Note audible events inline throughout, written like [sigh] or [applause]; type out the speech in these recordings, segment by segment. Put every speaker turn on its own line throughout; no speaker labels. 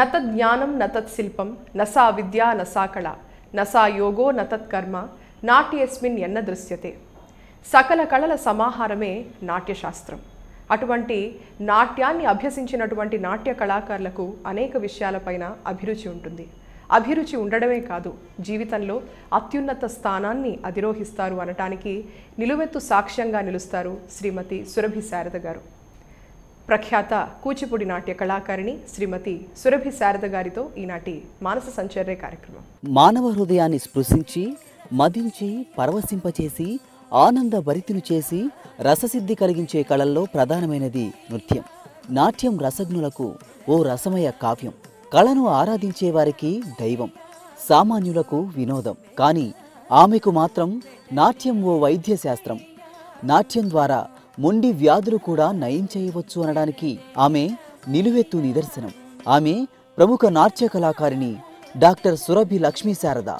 నతద్ జ్ఞానం నతత్ శిల్పం నసా విద్యా నసా కళ నసా యోగో నతత్ కర్మ నాట్యస్మిన్ ఎన్న దృశ్యతే సకల కళల సమాహారమే నాట్యశాస్త్రం. అటువంటి నాట్యాన్ని అభ్యసించినటువంటి నాట్య కళాకారులకు అనేక విషయాలపైన అభిరుచి ఉంటుంది. అభిరుచి ఉండడమే కాదు జీవితంలో అత్యున్నత స్థానాన్ని అధిరోహిస్తారు అనటానికి నిలువెత్తు సాక్ష్యంగా నిలుస్తారు శ్రీమతి సురభి శారద గారు. ప్రఖ్యాత కూచిపూడి నాట్య కళాకారిణి శ్రీమతి సురభి శారద గారితో ఈనాటి మానస సంచర్య కార్యక్రమం.
మానవ హృదయాన్ని స్పృశించి మదించి పరవశింపచేసి ఆనంద భరితులు చేసి రససిద్ధి కలిగించే కళల్లో ప్రధానమైనది నృత్యం. నాట్యం రసజ్ఞులకు ఓ రసమయ కావ్యం. కళను ఆరాధించే వారికి దైవం సామాన్యులకు వినోదం. కానీ ఆమెకు మాత్రం నాట్యం ఓ వైద్య శాస్త్రం నాట్యం ద్వారా మొండి వ్యాధులు కూడా నయం చేయవచ్చు అనడానికి ఆమె నిలువెత్తు నిదర్శనం. ఆమె ప్రముఖ నాట్య కళాకారిణి డాక్టర్ సురభి లక్ష్మీ శారద.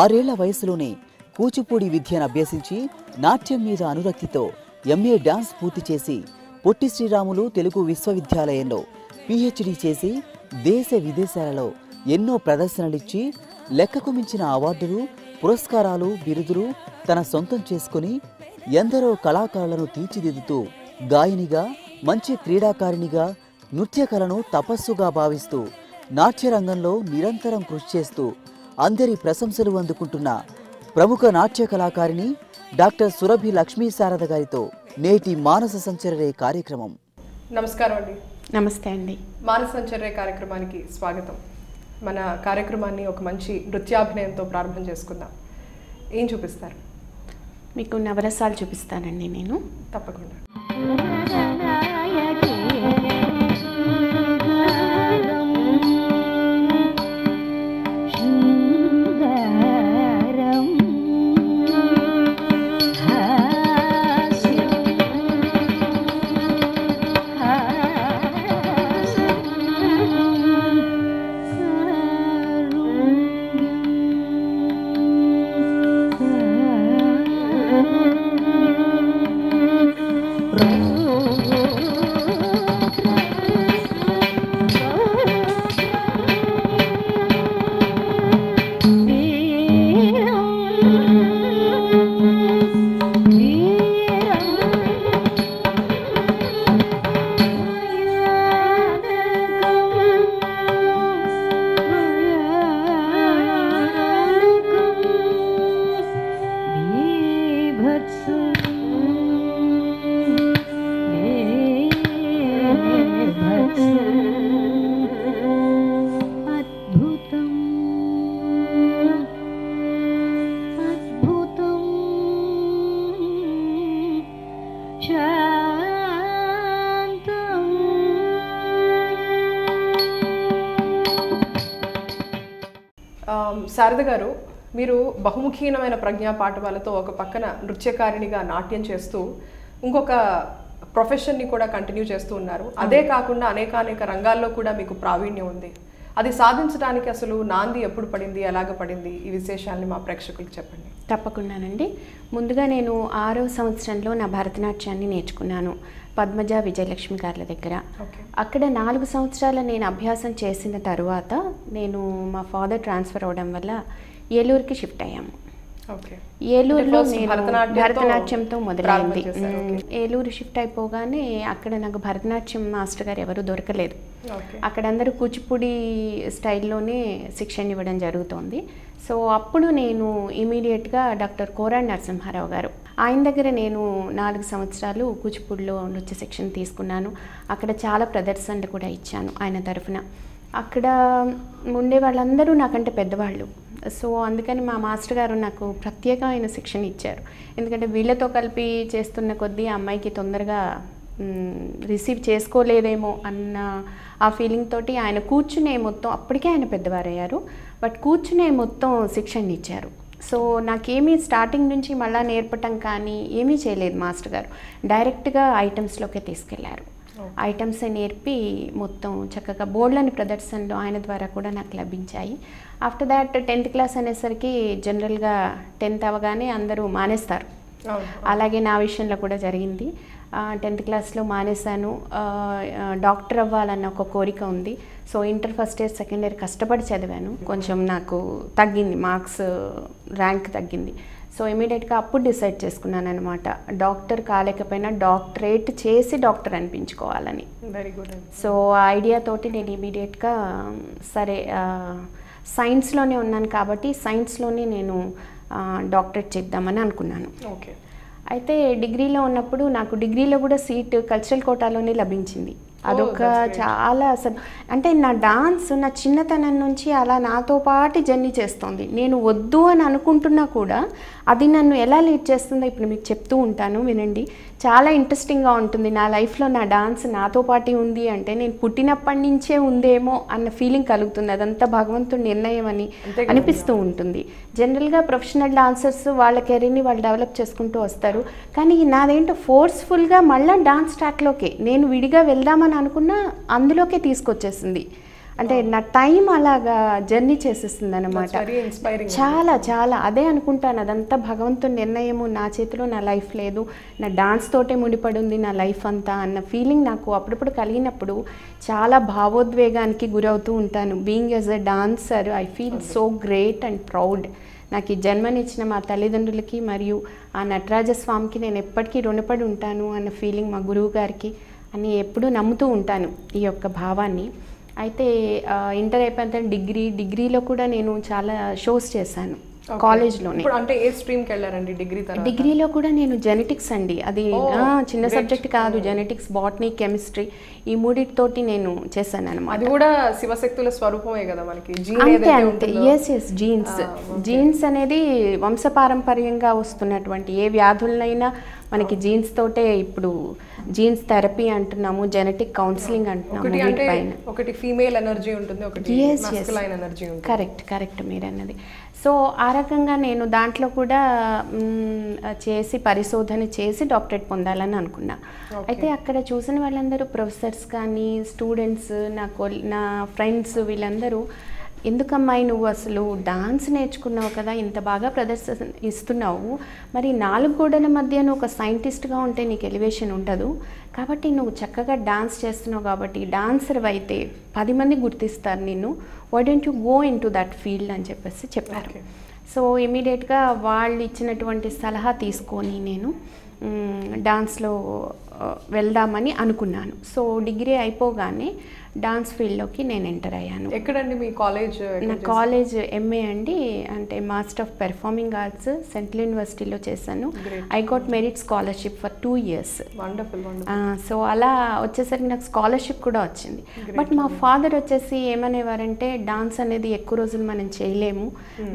ఆరేళ్ళ వయసులోనే కూచిపూడి విద్యను అభ్యసించి నాట్యం మీద అనురక్తితో ఎంఏ డాన్స్ పూర్తి చేసి పొట్టి శ్రీరాములు తెలుగు విశ్వవిద్యాలయంలో పిహెచ్డి చేసి దేశ విదేశాలలో ఎన్నో ప్రదర్శనలిచ్చి లెక్కకు మించిన అవార్డులు పురస్కారాలు బిరుదులు తన సొంతం చేసుకుని ఎందరో కళాకారులను తీర్చిదిద్దుతూ గాయనిగా మంచి క్రీడాకారిణిగా నృత్య కళను తపస్సుగా భావిస్తూ నాట్యరంగంలో నిరంతరం కృషి చేస్తూ అందరి ప్రశంసలు అందుకుంటున్న ప్రముఖ నాట్య కళాకారిణి డాక్టర్ సురభి లక్ష్మీ శారద గారితో నేటి మానస సంచరరే కార్యక్రమం.
నమస్కారం అండి.
నమస్తే అండి.
మానస సంచర్య కార్యక్రమానికి స్వాగతం. మన కార్యక్రమాన్ని ఒక మంచి నృత్యాభినయంతో ప్రారంభం చేసుకుందాం. ఏం చూపిస్తారు?
మీకు నవరసాలు చూపిస్తానండి నేను.
తప్పకుండా. శారద గారు మీరు బహుముఖీనమైన ప్రజ్ఞా పాఠవాలతో ఒక పక్కన నృత్యకారిణిగా నాట్యం చేస్తూ ఇంకొక ప్రొఫెషన్ని కూడా కంటిన్యూ చేస్తూ ఉన్నారు. అదే కాకుండా అనేకానేక రంగాల్లో కూడా మీకు ప్రావీణ్యం ఉంది. అది సాధించడానికి అసలు నాంది ఎప్పుడు పడింది ఎలాగ పడింది? ఈ విశేషాల్ని మా ప్రేక్షకులకు చెప్పండి.
తప్పకుండానండి. ముందుగా నేను ఆరో సంవత్సరంలో నా భరతనాట్యాన్ని నేర్చుకున్నాను పద్మజ విజయలక్ష్మి గారి దగ్గర. అక్కడ నాలుగు సంవత్సరాలు నేను అభ్యాసం చేసిన తరువాత నేను మా ఫాదర్ ట్రాన్స్ఫర్ అవడం వల్ల ఏలూరుకి షిఫ్ట్ అయ్యాము. ఏలూరులో
భరతనాట్యంతో
మొదలైంది. ఏలూరు షిఫ్ట్ అయిపోగానే అక్కడ నాకు భరతనాట్యం మాస్టర్ గారు ఎవరు దొరకలేదు. అక్కడ అందరూ కూచిపూడి స్టైల్లోనే శిక్షణ ఇవ్వడం జరుగుతోంది. సో అప్పుడు నేను ఇమీడియట్గా డాక్టర్ కోరాడ్ నరసింహారావు గారు. ఆయన దగ్గర నేను నాలుగు సంవత్సరాలు కూచిపూడిలో నృత్య శిక్షణ తీసుకున్నాను. అక్కడ చాలా ప్రదర్శనలు కూడా ఇచ్చాను ఆయన తరఫున. అక్కడ ఉండే వాళ్ళందరూ నాకంటే పెద్దవాళ్ళు. సో అందుకని మా మాస్టర్ గారు నాకు ప్రత్యేకమైన శిక్షణ ఇచ్చారు. ఎందుకంటే వీళ్ళతో కలిపి చేస్తున్న కొద్దీ ఆ అమ్మాయికి తొందరగా రిసీవ్ చేసుకోలేదేమో అన్న ఆ ఫీలింగ్ తోటి ఆయన కూర్చునే మొత్తం అప్పటికే ఆయన పెద్దవారయ్యారు. బట్ కూర్చునే మొత్తం శిక్షణ ఇచ్చారు. సో నాకేమీ స్టార్టింగ్ నుంచి మళ్ళీ నేర్పటం కానీ ఏమీ చేయలేదు మాస్టర్ గారు. డైరెక్ట్గా ఐటమ్స్లోకే తీసుకెళ్ళారు. ఐటమ్స్ నేర్పి మొత్తం చక్కగా బోర్డులని ప్రదర్శనలు ఆయన ద్వారా కూడా నాకు లభించాయి. ఆఫ్టర్ దాట్ టెన్త్ క్లాస్ అనేసరికి జనరల్గా టెన్త్ అవగానే అందరూ మానేస్తారు. అలాగే నా విషయంలో కూడా జరిగింది. టెన్త్ క్లాస్లో మానేశాను. డాక్టర్ అవ్వాలన్న ఒక కోరిక ఉంది. So inter first year second year కష్టపడి చదివాను. కొంచెం నాకు తగ్గింది మార్క్స్ ర్యాంక్ తగ్గింది. సో ఇమీడియట్గా అప్పుడు డిసైడ్ చేసుకున్నాను అనమాట డాక్టర్ కాలేకపోయినా డాక్టరేట్ చేసి డాక్టర్ అనిపించుకోవాలని.
వెరీ గుడ్
సో ఆ ఐడియా తోటి నేను ఇమీడియట్గా సరే సైన్స్లోనే ఉన్నాను కాబట్టి సైన్స్లోనే నేను డాక్టరేట్ చేద్దామని అనుకున్నాను.
ఓకే.
అయితే డిగ్రీలో ఉన్నప్పుడు నాకు డిగ్రీలో కూడా సీట్ కల్చరల్ కోటాలోనే లభించింది. అదొక
great.
చాలా అసలు అంటే నా డాన్స్ నా చిన్నతనం నుంచి అలా నాతో పాటు జర్నీ చేస్తుంది నేను వద్దు అని అనుకుంటున్నా కూడా అది నన్ను ఎలా లీడ్ చేస్తుందో ఇప్పుడు మీకు చెప్తూ ఉంటాను వినండి చాలా ఇంట్రెస్టింగ్గా ఉంటుంది. నా లైఫ్లో నా డాన్స్ నాతో పాటు ఉంది అంటే నేను పుట్టినప్పటి నుంచే ఉందేమో అన్న ఫీలింగ్ కలుగుతుంది. అదంతా భగవంతుడి నిర్ణయం అని. అనిపిస్తూ ఉంటుంది. జనరల్గా ప్రొఫెషనల్ డాన్సర్స్ వాళ్ళ కెరీర్ని వాళ్ళు డెవలప్ చేసుకుంటూ వస్తారు. కానీ నాదేంటో ఫోర్స్ఫుల్గా మళ్ళీ డాన్స్ ట్రాక్లోకే నేను విడిగా వెళ్దామని అనుకున్నా అందులోకే తీసుకొచ్చేసింది. అంటే నా టైం అలాగా జర్నీ చేసేస్తుంది అనమాట చాలా చాలా. అదే అనుకుంటాను. అదంతా భగవంతుని నిర్ణయము. నా చేతిలో నా లైఫ్ లేదు. నా డాన్స్ తోటే ముడిపడి ఉంది నా లైఫ్ అంతా అన్న ఫీలింగ్ నాకు అప్పుడప్పుడు కలిగినప్పుడు చాలా భావోద్వేగానికి గురవుతూ ఉంటాను. Being as a dancer I feel so great and proud నాకు ఈ జన్మనిచ్చిన మా తల్లిదండ్రులకి మరియు ఆ నటరాజ స్వామికి నేను ఎప్పటికీ రుణపడి ఉంటాను అన్న ఫీలింగ్ మా గురువు గారికి అని ఎప్పుడూ నమ్ముతూ ఉంటాను ఈ యొక్క భావాన్ని. అయితే ఇంటర్ అయిపోయిన డిగ్రీ డిగ్రీలో కూడా నేను చాలా షోస్ చేశాను. కాలేజ్లోనే.
అంటే ఏ స్ట్రీమ్కి వెళ్ళారండి డిగ్రీ
డిగ్రీలో కూడా నేను జెనెటిక్స్ అండి. అది చిన్న. సబ్జెక్ట్ కాదు జెనెటిక్స్ బాటనీ కెమిస్ట్రీ ఈ మూడిటితోటి నేను చేశాను అనమాట
అది కూడా శివశక్తుల స్వరూపమే కదా మనకి.
అంతే అంతే. Yes yes jeans. జీన్స్ అనేది వంశపారంపర్యంగా వస్తున్నటువంటి ఏ వ్యాధులనైనా మనకి జీన్స్ తోటే ఇప్పుడు జీన్స్ థెరపీ అంటున్నాము జెనెటిక్ కౌన్సిలింగ్ అంటున్నాము
ఒకటి ఫీమేల్ ఎనర్జీ ఉంటుంది ఒకటి ఎనర్జీ
కరెక్ట్ కరెక్ట్ మీరు అన్నది సో ఆ రకంగా నేను దాంట్లో కూడా చేసి పరిశోధన చేసి డాక్టరేట్ పొందాలని అనుకున్నా. అయితే అక్కడ చూసిన వాళ్ళందరూ ప్రొఫెసర్స్ కానీ స్టూడెంట్స్ నా కొల్ నా ఫ్రెండ్స్ వీళ్ళందరూ ఎందుకమ్మాయి నువ్వు అసలు డాన్స్ నేర్చుకున్నావు కదా ఇంత బాగా ప్రదర్శన ఇస్తున్నావు. మరి నాలుగు గోడల మధ్య నువ్వు ఒక సైంటిస్ట్గా ఉంటే నీకు ఎలివేషన్ ఉండదు. కాబట్టి నువ్వు చక్కగా డాన్స్ చేస్తున్నావు కాబట్టి డాన్సర్ అయితే పది మంది గుర్తిస్తారు నిన్ను. Why don't you go in to that field అని చెప్పేసి చెప్పారు. సో ఇమీడియట్గా వాళ్ళు ఇచ్చినటువంటి సలహా తీసుకొని నేను డాన్స్లో వెళ్దామని అనుకున్నాను. సో డిగ్రీ అయిపోగానే డాన్స్ ఫీల్డ్లోకి నేను ఎంటర్ అయ్యాను.
ఎక్కడండి మీ కాలేజ్?
నా కాలేజ్ ఎంఏ అండి. అంటే master of performing arts central యూనివర్సిటీలో చేశాను. I got merit scholarship for two years so అలా వచ్చేసరికి నాకు స్కాలర్షిప్ కూడా వచ్చింది. బట్ మా ఫాదర్ వచ్చేసి ఏమనేవారంటే డాన్స్ అనేది ఎక్కువ రోజులు మనం చేయలేము.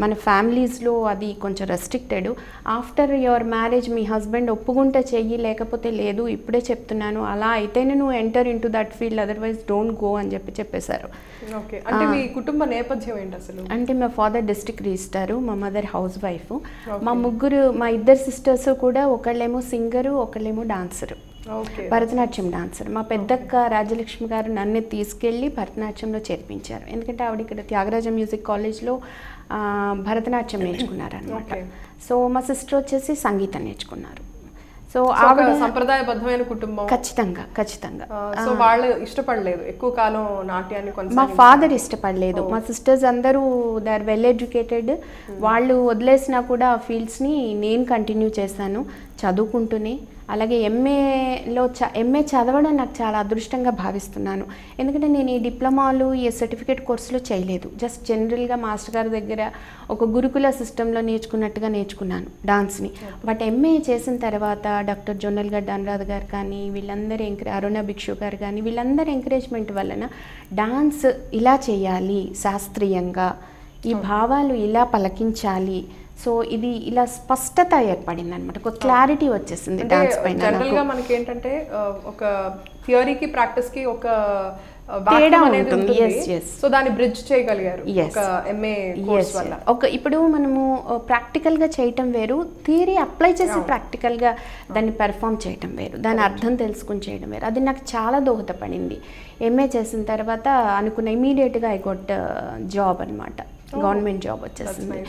మన ఫ్యామిలీస్లో అది కొంచెం రెస్ట్రిక్టెడ్ ఆఫ్టర్ యువర్ మ్యారేజ్ మీ హస్బెండ్ ఒప్పుకుంటే చెయ్యి లేకపోతే లేదు ఇప్పుడే చెప్తున్నాను. అలా అయితేనే నువ్వు enter into that field otherwise don't go అని చెప్పి చెప్పేశారు.
అంటే మీ కుటుంబ నేపథ్యం ఏంటి అసలు?
అంటే మా ఫాదర్ డిస్ట్రిక్ట్ రిజిస్టారు మా మదర్ హౌస్ వైఫ్. మా ముగ్గురు మా ఇద్దరు సిస్టర్స్ కూడా ఒకళ్ళేమో సింగరు ఒకళ్ళేమో డాన్సరు. భరతనాట్యం డాన్సర్. మా పెద్దక్క రాజలక్ష్మి గారు నన్ను తీసుకెళ్ళి భరతనాట్యంలో చేర్పించారు. ఎందుకంటే ఆవిడ ఇక్కడ త్యాగరాజ మ్యూజిక్ కాలేజ్లో భరతనాట్యం [coughs] నేర్చుకున్నారనమాట
Okay.
సో మా సిస్టర్ వచ్చేసి సంగీతం నేర్చుకున్నారు. సో ఆవిడ
సంప్రదాయబద్ధమైన కుటుంబం.
ఖచ్చితంగా ఖచ్చితంగా.
సో వాళ్ళు ఇష్టపడలేదు. ఎక్కువ కాలం నాట్యాన్ని
మా ఫాదర్ ఇష్టపడలేదు. మా సిస్టర్స్ అందరూ దే ఆర్ వెల్ ఎడ్యుకేటెడ్ వాళ్ళు వదిలేసినా కూడా ఆ ఫీల్డ్స్ని నేను కంటిన్యూ చేశాను. చదువుకుంటూనే. అలాగే ఎంఏలో చ ఎంఏ చదవడం నాకు చాలా అదృష్టంగా భావిస్తున్నాను. ఎందుకంటే నేను ఈ డిప్లొమాలు ఈ సర్టిఫికేట్ కోర్సులో చేయలేదు. జస్ట్ జనరల్గా మాస్టర్ గారి దగ్గర ఒక గురుకుల సిస్టంలో నేర్చుకున్నట్టుగా నేర్చుకున్నాను డాన్స్ని. బట్ ఎంఏ చేసిన తర్వాత డాక్టర్ జొన్నల్గడ్డ అనురాధ గారు కానీ వీళ్ళందరూ ఎంకరే అరుణ భిక్షు గారు కానీ వీళ్ళందరి ఎంకరేజ్మెంట్ వలన డాన్స్ ఇలా చేయాలి శాస్త్రీయంగా. ఈ భావాలు ఇలా పలకించాలి. సో ఇది ఇలా స్పష్టత ఏర్పడింది అనమాట ఒక క్లారిటీ వచ్చేసింది డాన్స్ పైన
జనరల్గా
నాకు.
మనకి ఏంటంటే ఒక థియరీకి ప్రాక్టీస్కి ఒక
తేడా ఉంటుంది.
సో దాన్ని బ్రిడ్జ్ చేయగలిగారు. ఒక
ఇప్పుడు మనము ప్రాక్టికల్గా చేయటం వేరు థియరీ అప్లై చేసి
అవును.
ప్రాక్టికల్గా దాన్ని పెర్ఫామ్ చేయటం వేరు దాని అర్థం తెలుసుకుని చేయడం వేరు. అది నాకు చాలా దోహదపడింది. ఎంఏ చేసిన తర్వాత అనుకున్న ఇమీడియట్గా ఐ గొట్ జాబ్ అనమాట గవర్నమెంట్ జాబ్ వచ్చేసింది.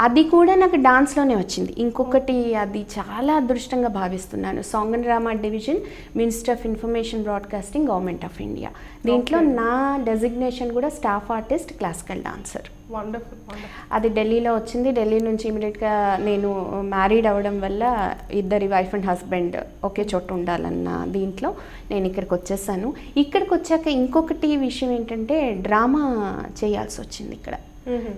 అది కూడా నాకు డాన్స్లోనే వచ్చింది. ఇంకొకటి అది చాలా అదృష్టంగా భావిస్తున్నాను. Song and drama division minister of information broadcasting government of India దీంట్లో నా డెసిగ్నేషన్ కూడా స్టాఫ్ ఆర్టిస్ట్ క్లాసికల్ డాన్సర్ అది ఢిల్లీలో వచ్చింది. ఢిల్లీ నుంచి ఇమీడియట్గా నేను మ్యారీడ్ అవ్వడం వల్ల ఇద్దరి వైఫ్ అండ్ హస్బెండ్ ఒకే చోట ఉండాలన్న దీంట్లో నేను ఇక్కడికి వచ్చేసాను. ఇక్కడికి వచ్చాక ఇంకొకటి విషయం ఏంటంటే డ్రామా చేయాల్సి వచ్చింది ఇక్కడ.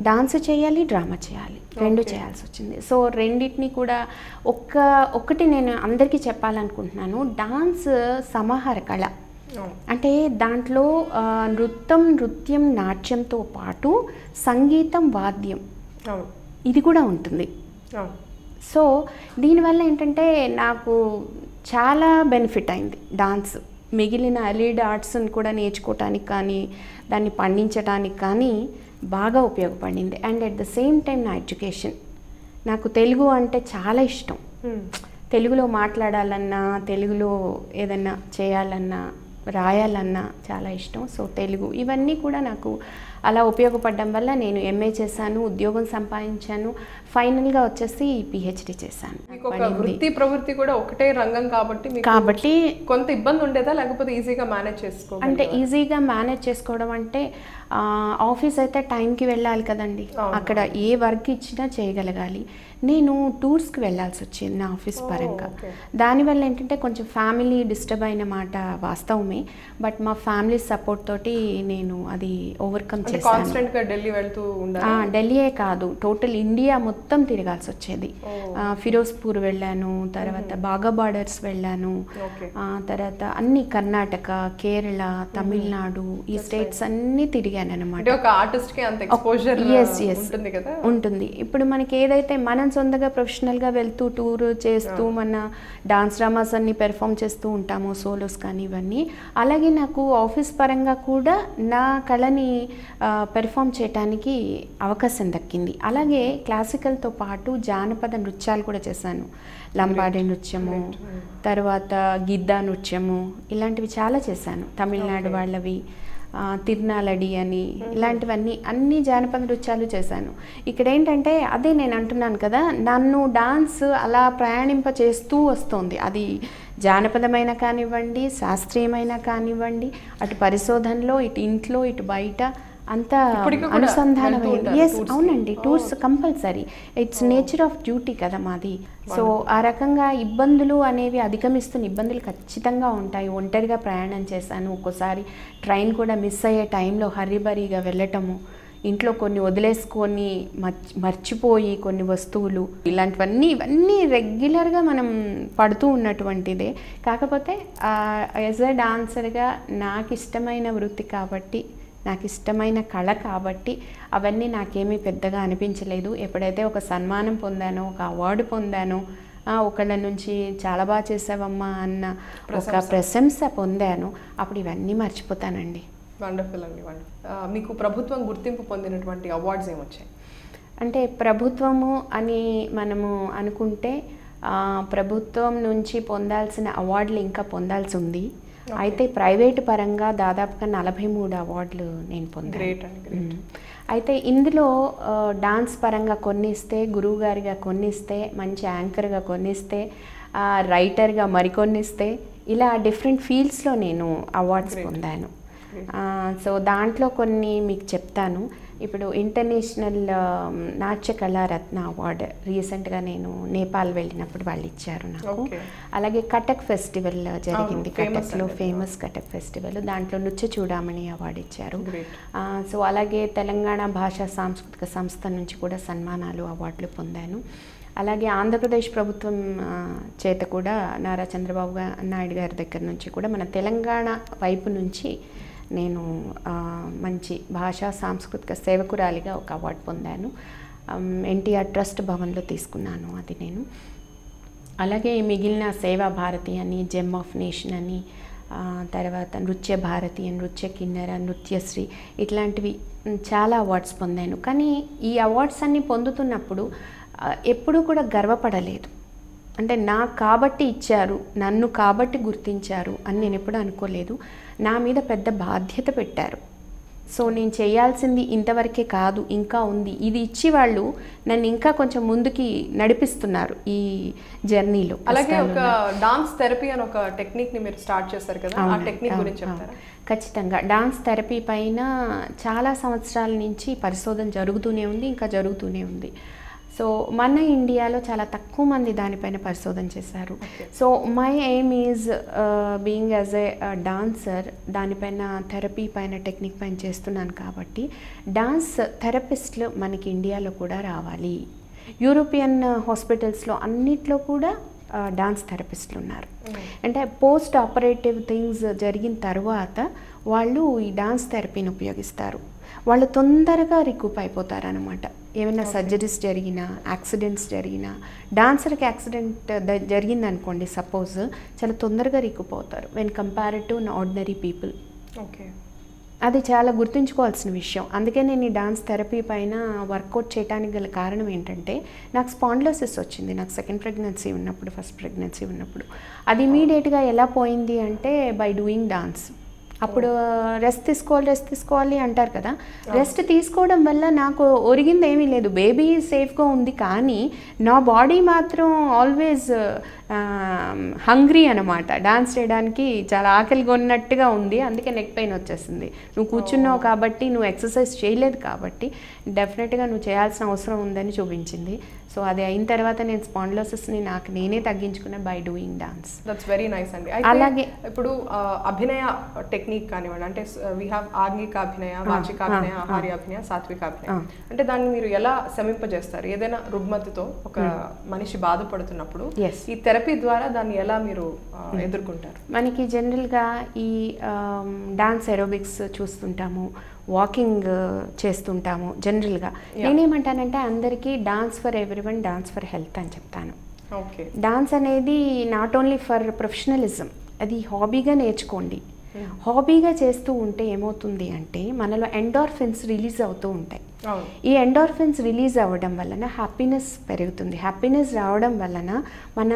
డాన్స్ చేయాలి డ్రామా చేయాలి. రెండు. చేయాల్సి వచ్చింది. సో రెండింటిని కూడా ఒక్క ఒక్కటి నేను అందరికీ చెప్పాలనుకుంటున్నాను. డాన్స్ సమాహార కళ. అంటే దాంట్లో నృత్యం నృత్యం నాట్యంతో పాటు సంగీతం వాద్యం.
అవును
ఇది కూడా ఉంటుంది. సో దీనివల్ల ఏంటంటే నాకు చాలా బెనిఫిట్ అయింది డాన్స్. మిగిలిన అలీడ్ ఆర్ట్స్ని కూడా నేర్చుకోవటానికి కానీ దాన్ని పండించడానికి కానీ బాగా ఉపయోగపడింది. And at the same time నా ఎడ్యుకేషన్. నాకు తెలుగు అంటే చాలా ఇష్టం. తెలుగులో మాట్లాడాలన్నా తెలుగులో ఏదన్నా చేయాలన్నా రాయాలన్నా చాలా ఇష్టం. సో తెలుగు ఇవన్నీ కూడా నాకు అలా ఉపయోగపడడం వల్ల నేను ఎంఏ చేశాను ఉద్యోగం సంపాదించాను. ఫైనల్గా వచ్చేసి పిహెచ్డి చేశాను.
వృత్తి ప్రవృత్తి కూడా ఒకటే రంగం కాబట్టి
కాబట్టి
కొంత ఇబ్బంది ఉండేదా? లేకపోతే ఈజీగా మేనేజ్ చేసుకో
అంటే ఈజీగా మేనేజ్ చేసుకోవడం అంటే ఆఫీస్ అయితే టైంకి వెళ్ళాలి కదండి. అక్కడ ఏ వర్క్ ఇచ్చినా చేయగలగాలి. నేను టూర్స్కి వెళ్ళాల్సి వచ్చింది నా ఆఫీస్ పరంగా. దానివల్ల ఏంటంటే కొంచెం ఫ్యామిలీ డిస్టర్బ్ అయిన మాట వాస్తవమే. బట్ మా ఫ్యామిలీ సపోర్ట్ తోటి నేను అది ఓవర్కమ్
ఢిల్లీ వెళ్తూ
ఆ, ఢిల్లీయే కాదు. టోటల్ ఇండియా మొత్తం తిరగాల్సి వచ్చేది. ఫిరోజ్పూర్ వెళ్ళాను తర్వాత బాగా బార్డర్స్ వెళ్ళాను. తర్వాత అన్ని కర్ణాటక కేరళ తమిళనాడు ఈ స్టేట్స్ అన్ని తిరిగాను.
అంటే
అనమాట
ఒక ఆర్టిస్ట్కి అంత ఎక్స్పోజర్. ఉంటుంది కదా?
ఉంటుంది. ఇప్పుడు మనకి ఏదైతే మనం సొంతగా ప్రొఫెషనల్గా వెళ్తూ టూర్ చేస్తూ మన డాన్స్ డ్రామాస్ అన్ని పెర్ఫామ్ చేస్తూ ఉంటాము సోలోస్ కానీ ఇవన్నీ. అలాగే నాకు ఆఫీస్ పరంగా కూడా నా కళని పెర్ఫామ్ చేయడానికి అవకాశం దక్కింది. అలాగే క్లాసికల్తో పాటు జానపద నృత్యాలు కూడా చేశాను. లంబాడి నృత్యము తర్వాత గిద్దా నృత్యము ఇలాంటివి చాలా చేశాను. తమిళనాడు వాళ్ళవి తిరునాలడి అని ఇలాంటివన్నీ అన్ని జానపద నృత్యాలు చేశాను. ఇక్కడ ఏంటంటే అదే నేను అంటున్నాను కదా నన్ను డాన్స్ అలా ప్రయాణింప చేస్తూ వస్తుంది. అది జానపదమైన కానివ్వండి శాస్త్రీయమైన కానివ్వండి అటు పరిశోధనలో ఇటు ఇంట్లో ఇటు బయట అంతా
ఉంటారు
ఎస్? అవునండి tours compulsory. It's nature of duty కదా మాది. సో ఆ రకంగా ఇబ్బందులు అనేవి అధిగమిస్తున్న ఇబ్బందులు ఖచ్చితంగా ఉంటాయి. ఒంటరిగా ప్రయాణం చేశాను. ఒక్కోసారి ట్రైన్ కూడా మిస్ అయ్యే టైంలో హర్రిబరీగా వెళ్ళటము ఇంట్లో కొన్ని వదిలేసుకొని మర్చి మర్చిపోయి కొన్ని వస్తువులు ఇలాంటివన్నీ ఇవన్నీ రెగ్యులర్గా మనం పడుతూ ఉన్నటువంటిదే. కాకపోతే యాజ్ అ డాన్సర్గా నాకు ఇష్టమైన వృత్తి కాబట్టి నాకు ఇష్టమైన కళ కాబట్టి అవన్నీ నాకేమీ పెద్దగా అనిపించలేదు. ఎప్పుడైతే ఒక సన్మానం పొందానో ఒక అవార్డు పొందానో ఒకళ్ళ నుంచి చాలా బాగా చేసావమ్మా అన్న ఒక ప్రశంస. పొందాను అప్పుడు ఇవన్నీ మర్చిపోతానండి.
వండర్ఫుల్ అండి వండర్ఫుల్. మీకు ప్రభుత్వం గుర్తింపు పొందినటువంటి అవార్డ్స్ ఏమొచ్చాయి?
అంటే ప్రభుత్వము అని మనము అనుకుంటే ప్రభుత్వం నుంచి పొందాల్సిన అవార్డులు ఇంకా పొందాల్సి ఉంది. అయితే ప్రైవేటు పరంగా దాదాపుగా నలభై మూడు అవార్డులు నేను పొందాను. అయితే ఇందులో డాన్స్ పరంగా కొన్నిస్తే గురువు గారిగా కొన్నిస్తే మంచి యాంకర్గా కొన్నిస్తే రైటర్గా మరికొన్నిస్తే ఇలా డిఫరెంట్ ఫీల్డ్స్లో నేను అవార్డ్స్. పొందాను సో దాంట్లో కొన్ని మీకు చెప్తాను. ఇప్పుడు ఇంటర్నేషనల్ నాట్య కళారత్న అవార్డు రీసెంట్గా నేను నేపాల్ వెళ్ళినప్పుడు వాళ్ళు ఇచ్చారు నాకు. అలాగే కటక్ ఫెస్టివల్ జరిగింది కటక్లో. Famous Cuttack festival. దాంట్లో నృత్య చూడమని అవార్డు ఇచ్చారు. సో అలాగే తెలంగాణ భాషా సాంస్కృతిక సంస్థ నుంచి కూడా సన్మానాలు అవార్డులు పొందాను. అలాగే ఆంధ్రప్రదేశ్ ప్రభుత్వం చేత కూడా నారా చంద్రబాబు నాయుడు గారి దగ్గర నుంచి కూడా మన తెలంగాణ వైపు నుంచి నేను మంచి భాషా సాంస్కృతిక సేవకురాలిగా ఒక అవార్డు పొందాను. ఎన్టీఆర్ ట్రస్ట్ భవన్లో తీసుకున్నాను అది నేను. అలాగే మిగిలిన సేవా భారతి అని జెమ్ ఆఫ్ నేషన్ అని తర్వాత నృత్య భారతి నృత్య కిన్నెర నృత్యశ్రీ ఇట్లాంటివి చాలా అవార్డ్స్ పొందాను. కానీ ఈ అవార్డ్స్ అన్ని పొందుతున్నప్పుడు ఎప్పుడూ కూడా గర్వపడలేదు. అంటే నాకు కాబట్టి ఇచ్చారు నన్ను కాబట్టి గుర్తించారు అని నేను ఎప్పుడూ అనుకోలేదు. నా మీద పెద్ద బాధ్యత పెట్టారు. సో నేను చేయాల్సింది ఇంతవరకే కాదు ఇంకా ఉంది. ఇది ఇచ్చి వాళ్ళు నన్ను ఇంకా కొంచెం ముందుకి నడిపిస్తున్నారు ఈ జర్నీలో
అలాగే ఒక డాన్స్ థెరపీ అని ఒక టెక్నిక్ని మీరు స్టార్ట్ చేశారు కదా ఆ టెక్నిక్ గురించి.
ఖచ్చితంగా. డాన్స్ థెరపీ పైన చాలా సంవత్సరాల నుంచి పరిశోధన జరుగుతూనే ఉంది ఇంకా జరుగుతూనే ఉంది. సో మన ఇండియాలో చాలా తక్కువ మంది దానిపైన పరిశోధన చేశారు. So my aim is being as a dancer దానిపైన థెరపీ పైన టెక్నిక్ పైన చేస్తున్నాను కాబట్టి డాన్స్ థెరపిస్ట్లు మనకి ఇండియాలో కూడా రావాలి. యూరోపియన్ హాస్పిటల్స్లో అన్నిట్లో కూడా డాన్స్ థెరపిస్టులు ఉన్నారు అంటే పోస్ట్ ఆపరేటివ్ థింగ్స్ జరిగిన తర్వాత వాళ్ళు ఈ డాన్స్ థెరపీని ఉపయోగిస్తారు. వాళ్ళు తొందరగా రికూప్ అయిపోతారు అనమాట ఏమైనా సర్జరీస్ జరిగినా యాక్సిడెంట్స్ జరిగినా డాన్సర్కి యాక్సిడెంట్ జరిగిందనుకోండి సపోజ్ చాలా తొందరగా రికూప్ అవుతారు when compared to ordinary people
okay
అది చాలా గుర్తుంచుకోవాల్సిన విషయం. అందుకే నేను ఈ డాన్స్ థెరపీ పైన వర్కౌట్ చేయడానికి గల కారణం ఏంటంటే నాకు స్పాండ్లోసిస్ వచ్చింది. నాకు సెకండ్ ప్రెగ్నెన్సీ ఉన్నప్పుడు ఫస్ట్ ప్రెగ్నెన్సీ ఉన్నప్పుడు. అది ఇమీడియట్గా ఎలా పోయింది అంటే బై డూయింగ్ డాన్స్ అప్పుడు రెస్ట్ తీసుకోవాలి రెస్ట్ తీసుకోవాలి అంటారు కదా. రెస్ట్ తీసుకోవడం వల్ల నాకు ఒరిగింది ఏమీ లేదు బేబీ సేఫ్గా ఉంది కానీ నా బాడీ మాత్రం ఆల్వేస్ హంగ్రీ అనమాట డాన్స్ చేయడానికి చాలా ఆకలిగా ఉన్నట్టుగా ఉంది. అందుకే నెక్ పెయిన్ వచ్చేసింది. నువ్వు కూర్చున్నావు కాబట్టి నువ్వు ఎక్సర్సైజ్ చేయలేదు కాబట్టి డెఫినెట్గా నువ్వు చేయాల్సిన అవసరం ఉందని చూపించింది. సో అది అయిన తర్వాత నేను స్పాండ్లోసిస్ని నాకు నేనే తగ్గించుకున్నా by doing dance
that's very nice అండి.
అలాగే-
ఇప్పుడు అభినయ టెక్నిక్ కానివ్వండి అంటే వీ హ్యావ్ ఆంగిక అభినయ వాచిక అభినయ ఆహార్య అభినయ సాత్విక అభినయ. అంటే దాన్ని మీరు ఎలా శమింపజేస్తారు? ఏదైనా రుగ్మతితో ఒక మనిషి బాధపడుతున్నప్పుడు. ఈ థెరపీ ద్వారా దాన్ని ఎలా మీరు ఎదుర్కొంటారు?
మనకి జనరల్గా ఈ డాన్స్ ఎరోబిక్స్ చూస్తుంటాము. వాకింగ్ చేస్తుంటాము జనరల్గా. నేనేమంటానంటే అందరికీ dance for everyone dance for health అని చెప్తాను.
ఓకే.
డాన్స్ అనేది నాట్ ఓన్లీ ఫర్ ప్రొఫెషనలిజం అది హాబీగా నేర్చుకోండి. హాబీగా చేస్తూ ఉంటే ఏమవుతుంది అంటే మనలో ఎండార్ఫిన్స్ రిలీజ్ అవుతూ ఉంటాయి. ఈ ఎండార్ఫిన్స్ రిలీజ్ అవ్వడం వలన హ్యాపీనెస్ పెరుగుతుంది. హ్యాపీనెస్ రావడం వలన మన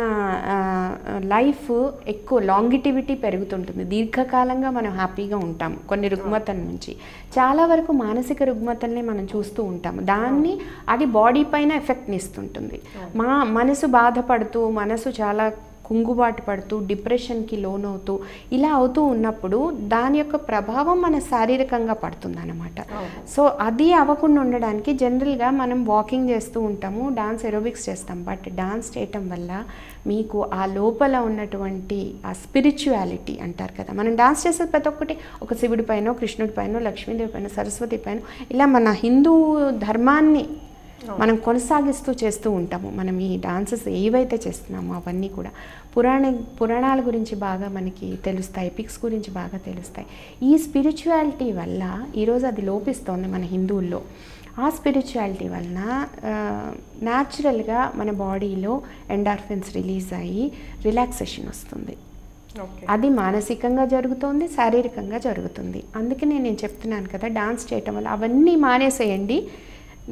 లైఫ్ ఎక్కువ లాంగిటివిటీ పెరుగుతుంటుంది. దీర్ఘకాలంగా మనం హ్యాపీగా ఉంటాం కొన్ని రుగ్మతల నుంచి. చాలా వరకు మానసిక రుగ్మతల్ని మనం చూస్తూ ఉంటాము. దాన్ని అది బాడీ పైన ఎఫెక్ట్ని ఇస్తుంటుంది మా మనసు బాధపడుతూ మనసు చాలా కుంగుబాటు పడుతూ డిప్రెషన్కి లోనవుతూ ఇలా అవుతూ ఉన్నప్పుడు దాని యొక్క ప్రభావం మన శారీరకంగా పడుతుందన్నమాట. సో అది అవ్వకుండా ఉండడానికి జనరల్గా మనం వాకింగ్ చేస్తూ ఉంటాము డాన్స్ ఎరోబిక్స్ చేస్తాం. బట్ డాన్స్ చేయటం వల్ల మీకు ఆ లోపల ఉన్నటువంటి ఆ స్పిరిచువాలిటీ అంటారు కదా. మనం డాన్స్ చేసే ప్రతి ఒక్కటి ఒక శివుడి పైన కృష్ణుడి పైన లక్ష్మీదేవి పైన సరస్వతి పైన ఇలా మన హిందూ ధర్మాన్ని మనం కొనసాగిస్తూ చేస్తూ ఉంటాము. మనం ఈ డాన్సెస్ ఏవైతే చేస్తున్నామో అవన్నీ కూడా. పురాణ పురాణాల గురించి బాగా మనకి తెలుస్తాయి. పిక్స్ గురించి బాగా తెలుస్తాయి. ఈ స్పిరిచువాలిటీ వల్ల ఈరోజు అది లోపిస్తోంది మన హిందువుల్లో. ఆ స్పిరిచువాలిటీ వలన న్యాచురల్గా మన బాడీలో ఎండార్ఫిన్స్ రిలీజ్ అయ్యి రిలాక్సేషన్ వస్తుంది. అది మానసికంగా జరుగుతుంది శారీరకంగా జరుగుతుంది. అందుకనే నేను చెప్తున్నాను కదా డాన్స్ చేయటం వల్ల అవన్నీ మానేసేయండి.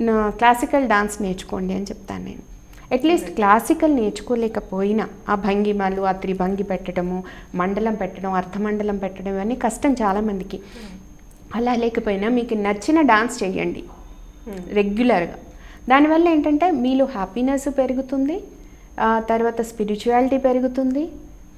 నా క్లాసికల్ డాన్స్ నేర్చుకోండి అని చెప్తాను నేను. అట్లీస్ట్ క్లాసికల్ నేర్చుకోలేకపోయినా ఆ భంగిమలు ఆ త్రిభంగి పెట్టడము మండలం పెట్టడం అర్ధమండలం పెట్టడం ఇవన్నీ కష్టం చాలామందికి అలా లేకపోయినా మీకు నచ్చిన డాన్స్ చేయండి. రెగ్యులర్గా దానివల్ల ఏంటంటే మీలో హ్యాపీనెస్ పెరుగుతుంది తర్వాత స్పిరిచువాలిటీ పెరుగుతుంది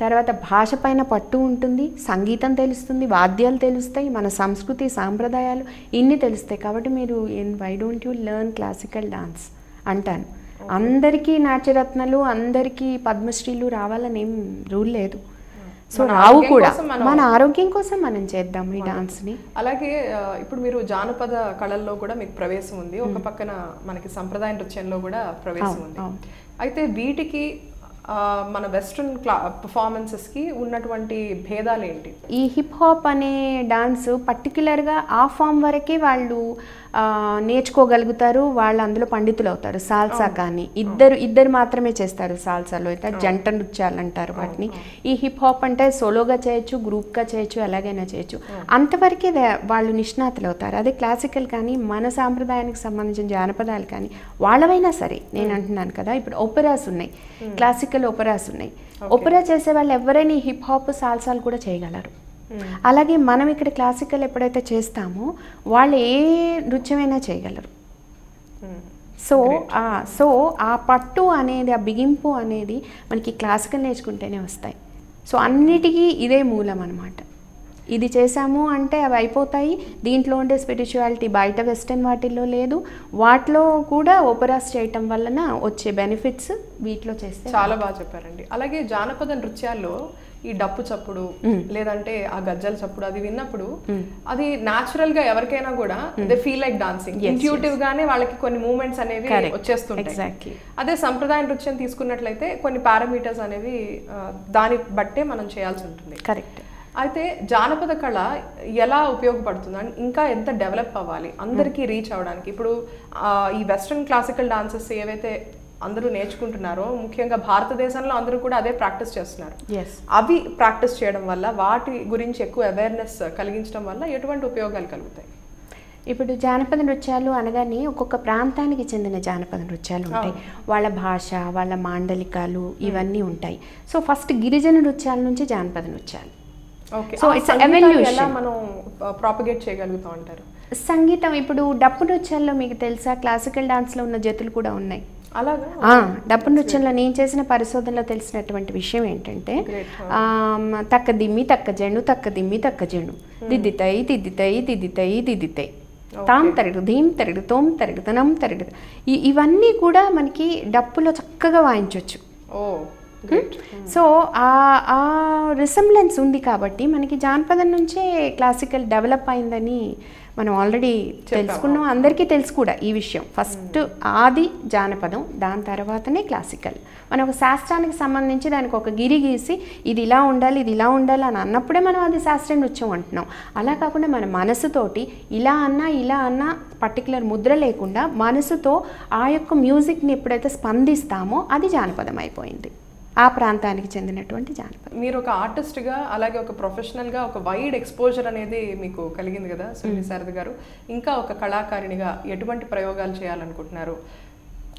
తర్వాత భాష పైన పట్టు ఉంటుంది సంగీతం తెలుస్తుంది వాద్యాలు తెలుస్తాయి మన సంస్కృతి సాంప్రదాయాలు ఇన్ని తెలుస్తాయి. కాబట్టి మీరు why don't you learn classical dance అంటాను. అందరికీ నాట్యరత్నలు అందరికీ పద్మశ్రీలు రావాలని ఏం రూల్ లేదు. సో రావు కూడా.
మనం-
ఆరోగ్యం కోసం మనం చేద్దాం ఈ డాన్స్ని
అలాగే ఆ, ఇప్పుడు మీరు జానపద కళల్లో కూడా మీకు ప్రవేశం ఉంది. ఒక పక్కన మనకి సంప్రదాయ నృత్యంలో కూడా ప్రవేశం ఉంది. అయితే వీటికి మన వెస్ట్రన్ క్లా పర్ఫార్మెన్సెస్కి ఉన్నటువంటి భేదాలు ఏంటి
ఈ హిప్ హాప్ అనే డాన్స్ పర్టికులర్గా ఆ ఫామ్ వరకే వాళ్ళు నేర్చుకోగలుగుతారు వాళ్ళు అందులో పండితులు అవుతారు సాల్సా కానీ. ఇద్దరు ఇద్దరు మాత్రమే చేస్తారు సాల్సాలో. అయితే జంట నృత్యాలు అంటారు వాటిని. ఈ హిప్ హాప్ అంటే సోలోగా చేయొచ్చు గ్రూప్గా చేయొచ్చు ఎలాగైనా చేయొచ్చు. అంతవరకే వాళ్ళు నిష్ణాతులు అవుతారు. అదే క్లాసికల్ కానీ మన సాంప్రదాయానికి సంబంధించిన జానపదాలు కానీ వాళ్ళవైనా సరే నేను అంటున్నాను కదా ఇప్పుడు ఒపెరాస్ ఉన్నాయి. క్లాసికల్ ఒపెరాస్ ఉన్నాయి. ఒపెరా చేసే వాళ్ళు ఎవరైనా హిప్ హాప్ సాల్సాలు కూడా చేయగలరు. అలాగే మనం ఇక్కడ క్లాసికల్ ఎప్పుడైతే చేస్తామో వాళ్ళు ఏ నృత్యమైనా చేయగలరు. సో ఆ సో ఆ పట్టు అనేది ఆ బిగింపు అనేది మనకి క్లాసికల్ నేర్చుకుంటేనే వస్తాయి. సో అన్నిటికీ ఇదే మూలం అనమాట ఇది చేసాము అంటే అవి అయిపోతాయి. దీంట్లో ఉండే స్పిరిచువాలిటీ బయట వెస్టర్న్ వాటిల్లో లేదు. వాటిలో కూడా ఓపెరాస్ చేయటం వలన వచ్చే బెనిఫిట్స్ వీటిలో చేస్తే
చాలా బాగా చెప్పారండి. అలాగే జానపద నృత్యాల్లో ఈ డప్పు చప్పుడు లేదంటే ఆ గజ్జల చప్పుడు అది విన్నప్పుడు అది నాచురల్గా ఎవరికైనా కూడా they feel like dancing intuitive గానే వాళ్ళకి కొన్ని మూమెంట్స్ అనేవి. వచ్చేస్తుంటాయి. అదే సంప్రదాయ నృత్యం తీసుకున్నట్లయితే కొన్ని పారామీటర్స్ అనేవి ఆ, దాన్ని బట్టే మనం చేయాల్సి ఉంటుంది.
కరెక్ట్
అయితే జానపద కళ ఎలా ఉపయోగపడుతుంది? అండ్ ఇంకా ఎంత డెవలప్ అవ్వాలి? అందరికీ రీచ్ అవ్వడానికి. ఇప్పుడు ఈ వెస్ట్రన్ క్లాసికల్ డాన్సెస్ ఏవైతే అందరూ నేర్చుకుంటున్నారో ముఖ్యంగా భారతదేశంలో అందరూ కూడా అదే ప్రాక్టీస్ చేస్తున్నారు. అవి ప్రాక్టీస్ చేయడం వల్ల వాటి గురించి ఎక్కువ అవేర్నెస్ కలిగించడం వల్ల ఎటువంటి ఉపయోగాలు కలుగుతాయి?
ఇప్పుడు జానపద నృత్యాలు అనగానే ఒక్కొక్క ప్రాంతానికి చెందిన జానపద నృత్యాలు ఉంటాయి. వాళ్ళ భాష వాళ్ళ మాండలికాలు ఇవన్నీ ఉంటాయి. సో ఫస్ట్ గిరిజన నృత్యాల నుంచి జానపద నృత్యాలు. evolution.
ఎలా మనం ప్రాపగేట్ చేయగలుగుతాం అంటారు
సంగీతం ఇప్పుడు డప్పు నృత్యాల్లో మీకు తెలుసా? క్లాసికల్ డాన్స్లో ఉన్న జతులు కూడా ఉన్నాయి. డప్పు నృత్యంలో నేను చేసిన పరిశోధనలో తెలిసినటువంటి విషయం ఏంటంటే తక్క దిమ్మి తక్క జెండు తక్క దిమ్మి తక్క జెండు. దిద్దితాయి దిద్దితాయి దిద్దితాయి దిద్దితాయి తాం తరడు ధీం తరడు తోం తరడు తనం తరడు ఇవన్నీ కూడా మనకి డప్పులో చక్కగా వాయించవచ్చు
ఓ
సో ఆ ఆ రిసెంబ్లెన్స్ ఉంది కాబట్టి మనకి జానపదం నుంచే క్లాసికల్ డెవలప్ అయిందని మనం ఆల్రెడీ తెలుసుకున్నాం. అందరికీ తెలుసు కూడా ఈ విషయం. ఫస్ట్ ఆది జానపదం దాని తర్వాతనే క్లాసికల్ మనం ఒక శాస్త్రానికి సంబంధించి దానికి ఒక గిరి గీసి ఇది ఇలా ఉండాలి ఇది ఇలా ఉండాలి అని అన్నప్పుడే మనం అది శాస్త్రీయ నృత్యం అంటున్నాం. అలా కాకుండా మన మనసుతోటి ఇలా అన్నా ఇలా అన్నా పర్టికులర్ ముద్ర లేకుండా మనసుతో ఆ యొక్క మ్యూజిక్ని ఎప్పుడైతే స్పందిస్తామో అది జానపదం అయిపోయింది. ఆ ప్రాంతానికి చెందినటువంటి జానపదం.
మీరు ఒక ఆర్టిస్ట్గా అలాగే ఒక ప్రొఫెషనల్గా ఒక వైడ్ ఎక్స్పోజర్ అనేది మీకు కలిగింది కదా సునీల్ శారద గారు. ఇంకా ఒక కళాకారిణిగా ఎటువంటి ప్రయోగాలు చేయాలనుకుంటున్నారు?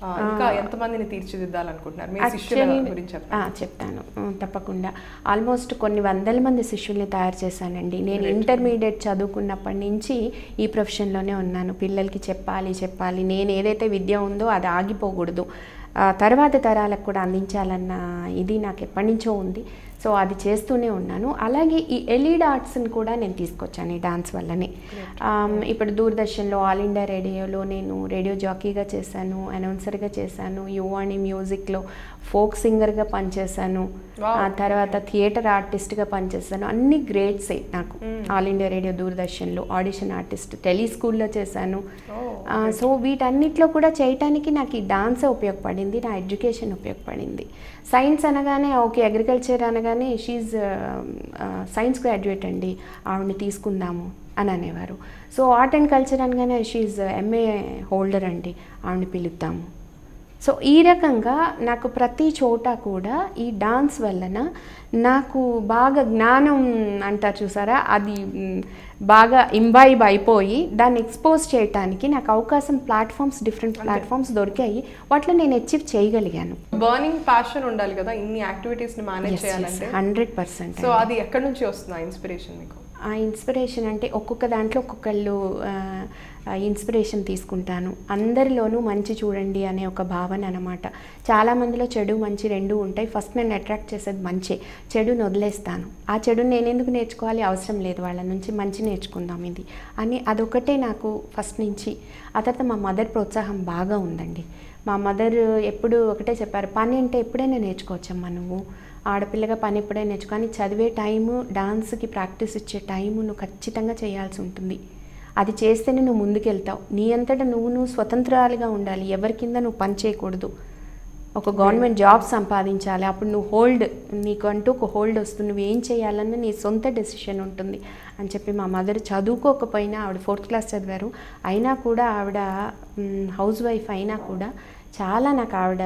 ఇంకా ఎంతమందిని తీర్చిదిద్దాలనుకుంటున్నారు? గురించి
చెప్తాను. తప్పకుండా. ఆల్మోస్ట్ కొన్ని వందల మంది శిష్యుల్ని తయారు చేశానండి. నేను ఇంటర్మీడియట్ చదువుకున్నప్పటి నుంచి ఈ ప్రొఫెషన్లోనే ఉన్నాను. పిల్లలకి చెప్పాలి చెప్పాలి. నేను ఏదైతే విద్య ఉందో అది ఆగిపోకూడదు. తర్వాత తరాలకు కూడా అందించాలన్న ఇది నాకు ఎప్పటి నుంచో ఉంది. సో అది చేస్తూనే ఉన్నాను. అలాగే ఈ ఎలీడ్ ఆర్ట్స్ని కూడా నేను తీసుకొచ్చాను ఈ డాన్స్ వల్లనే. ఇప్పుడు దూరదర్శన్లో ఆల్ ఇండియా రేడియోలో నేను రేడియో జాకీగా చేశాను అనౌన్సర్గా చేశాను. యువాణి మ్యూజిక్లో ఫోక్ సింగర్గా పనిచేశాను. ఆ తర్వాత థియేటర్ ఆర్టిస్ట్గా పనిచేశాను. అన్ని గ్రేడ్సే నాకు. ఆల్ ఇండియా రేడియో దూరదర్శన్లో ఆడిషన్ ఆర్టిస్ట్ టెలి స్కూల్లో చేశాను. సో వీటన్నిటిలో కూడా చేయటానికి నాకు ఈ డాన్సే ఉపయోగపడింది నా ఎడ్యుకేషన్ ఉపయోగపడింది. సైన్స్ అనగానే ఓకే అగ్రికల్చర్ అనగానే షీజ్ సైన్స్ గ్రాడ్యుయేట్ అండి ఆవిడని తీసుకుందాము అని అనేవారు. సో ఆర్ట్ అండ్ కల్చర్ అనగానే షీజ్ ఎంఏ హోల్డర్ అండి ఆవిడని పిలుద్దాము. సో ఈ రకంగా నాకు ప్రతి చోట కూడా ఈ డాన్స్ వలన నాకు బాగా జ్ఞానం అంటారు చూసారా? అది బాగా ఇంబైబ్ అయిపోయి దాన్ని ఎక్స్పోజ్ చేయటానికి నాకు అవకాశం ప్లాట్ఫామ్స్ డిఫరెంట్ ప్లాట్ఫామ్స్ దొరికాయి. వాటిలో నేను అచీవ్ చేయగలిగాను.
బర్నింగ్ ప్యాషన్ ఉండాలి కదా ఇన్ని యాక్టివిటీస్ని మేనేజ్ చేయాలంటే.
హండ్రెడ్ పర్సెంట్
సో అది ఎక్కడి నుంచి వస్తుంది ఆ ఇన్స్పిరేషన్ మీకు?
ఆ ఇన్స్పిరేషన్ అంటే ఒక్కొక్క దాంట్లో ఒక్కొక్కళ్ళు ఇన్స్పిరేషన్ తీసుకుంటాను. అందరిలోనూ మంచి చూడండి అనే ఒక భావన అనమాట చాలామందిలో చెడు మంచి రెండు ఉంటాయి. ఫస్ట్ నేను అట్రాక్ట్ చేసేది మంచి. చెడును వదిలేస్తాను. ఆ చెడు నేను ఎందుకు నేర్చుకోవాలి? అవసరం లేదు వాళ్ళ నుంచి. మంచి నేర్చుకుందాం ఇది అని అదొకటే నాకు ఫస్ట్ నుంచి. ఆ తర్వాత మా మదర్ ప్రోత్సాహం బాగా ఉందండి. మా మదర్ ఎప్పుడు ఒకటే చెప్పారు పని అంటే ఎప్పుడైనా నేర్చుకోవచ్చమ్మా నువ్వు. ఆడపిల్లగా పని ఎప్పుడైనా నేర్చుకో చదివే టైము డాన్స్కి ప్రాక్టీస్ ఇచ్చే టైము నువ్వు ఖచ్చితంగా చేయాల్సి ఉంటుంది. అది చేస్తేనే నువ్వు ముందుకెళ్తావు. నీ అంతటా నువ్వు నువ్వు స్వతంత్రాలుగా ఉండాలి. ఎవరి కింద నువ్వు పని చేయకూడదు. ఒక గవర్నమెంట్ జాబ్ సంపాదించాలి. అప్పుడు నువ్వు హోల్డ్ నీకు అంటూ ఒక హోల్డ్ వస్తుంది. నువ్వు ఏం చేయాలన్న నీ సొంత డెసిషన్ ఉంటుంది. అని చెప్పి మా మదర్ చదువుకోకపోయినా ఆవిడ ఫోర్త్ క్లాస్ చదివారు. అయినా కూడా ఆవిడ హౌస్ వైఫ్ అయినా కూడా చాలా నాకు ఆవిడ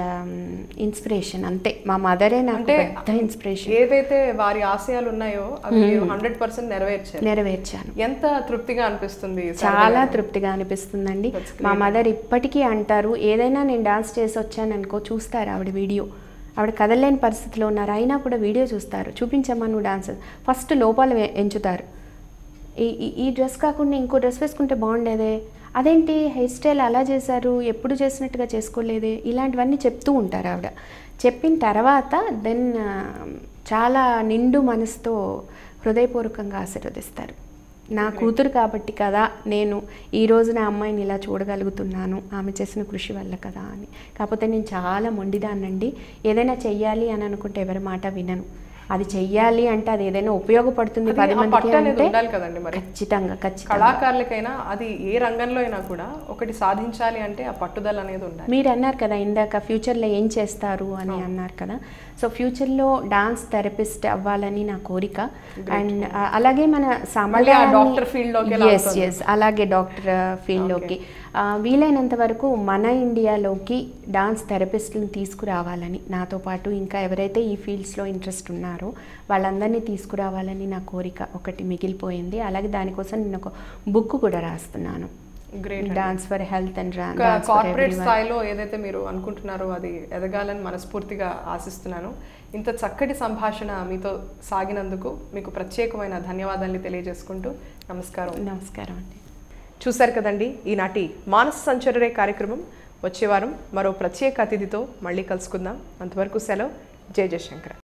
ఇన్స్పిరేషన్ అంతే. మా మదరే నాకు
అంటే
పెద్ద ఇన్స్పిరేషన్
ఏవైతే వారి ఆశయాలు ఉన్నాయో అవి హండ్రెడ్ పర్సెంట్ నెరవేర్చారు.
నెరవేర్చాను.
ఎంత తృప్తిగా అనిపిస్తుంది
చాలా తృప్తిగా అనిపిస్తుందండి. మా మదర్ ఇప్పటికీ అంటారు ఏదైనా నేను డాన్స్ చేసి వచ్చాను అనుకో చూస్తారు ఆవిడ వీడియో ఆవిడ కదలలేని పరిస్థితిలో ఉన్నారు అయినా కూడా వీడియో చూస్తారు. చూపించమ్మా నువ్వు డాన్స్ ఫస్ట్ లోపాలు ఎంచుతారు. ఈ- ఈ డ్రెస్ కాకుండా ఇంకో డ్రెస్ వేసుకుంటే బాగుండేదే. అదేంటి హెయిర్ స్టైల్ అలా చేశారు ఎప్పుడు చేసినట్టుగా చేసుకోలేదే ఇలాంటివన్నీ చెప్తూ ఉంటారు ఆవిడ. చెప్పిన తర్వాత దెన్ చాలా నిండు మనసుతో హృదయపూర్వకంగా ఆశీర్వదిస్తారు. నా కూతురు కాబట్టి కదా నేను ఈ రోజు నా అమ్మాయిని ఇలా చూడగలుగుతున్నాను ఆమె చేసిన కృషి వల్ల కదా అని. కాకపోతే నేను చాలా మొండిదాన్నండి. ఏదైనా చెయ్యాలి అని అనుకుంటే ఎవరి మాట వినను. అది చెయ్యాలి అంటే అది ఏదైనా ఉపయోగపడుతుంది పది మందికి
ఉండాలి కదండి మరి.
ఖచ్చితంగా ఖచ్చితంగా.
కళాకారులకైనా అది ఏ రంగంలో అయినా కూడా ఒకటి సాధించాలి అంటే ఆ పట్టుదల అనేది ఉండాలి.
మీరు అన్నారు కదా ఇందాక ఫ్యూచర్లో ఏం చేస్తారు అని అన్నారు కదా. సో ఫ్యూచర్లో డాన్స్ థెరపిస్ట్ అవ్వాలని నా కోరిక. అండ్ అలాగే మన
మళ్ళీ ఆ doctor field లోకి ఎలా
ఎస్
అవుతుంది?
ఎస్ అలాగే డాక్టర్ ఫీల్డ్లోకి. వీలైనంత వరకు మన ఇండియాలోకి డాన్స్ థెరపిస్ట్ని తీసుకురావాలని నాతో పాటు ఇంకా ఎవరైతే ఈ ఫీల్డ్స్లో ఇంట్రెస్ట్ ఉన్నారో వాళ్ళందరినీ తీసుకురావాలని నా కోరిక ఒకటి మిగిలిపోయింది. అలాగే దానికోసం నేను ఒక బుక్ కూడా రాస్తున్నాను.
Great
dance for health and
corporate స్థాయిలో ఏదైతే మీరు అనుకుంటున్నారో అది ఎదగాలని మనస్ఫూర్తిగా ఆశిస్తున్నాను. ఇంత చక్కటి సంభాషణ మీతో సాగినందుకు మీకు ప్రత్యేకమైన ధన్యవాదాలు తెలియజేసుకుంటూ నమస్కారం.
నమస్కారం అండి.
చూశారు కదండి ఈనాటి మానస సంచరరే కార్యక్రమం. వచ్చేవారం మరో ప్రత్యేక అతిథితో మళ్ళీ కలుసుకుందాం. అంతవరకు సెలవు. జయ జయశంకర్.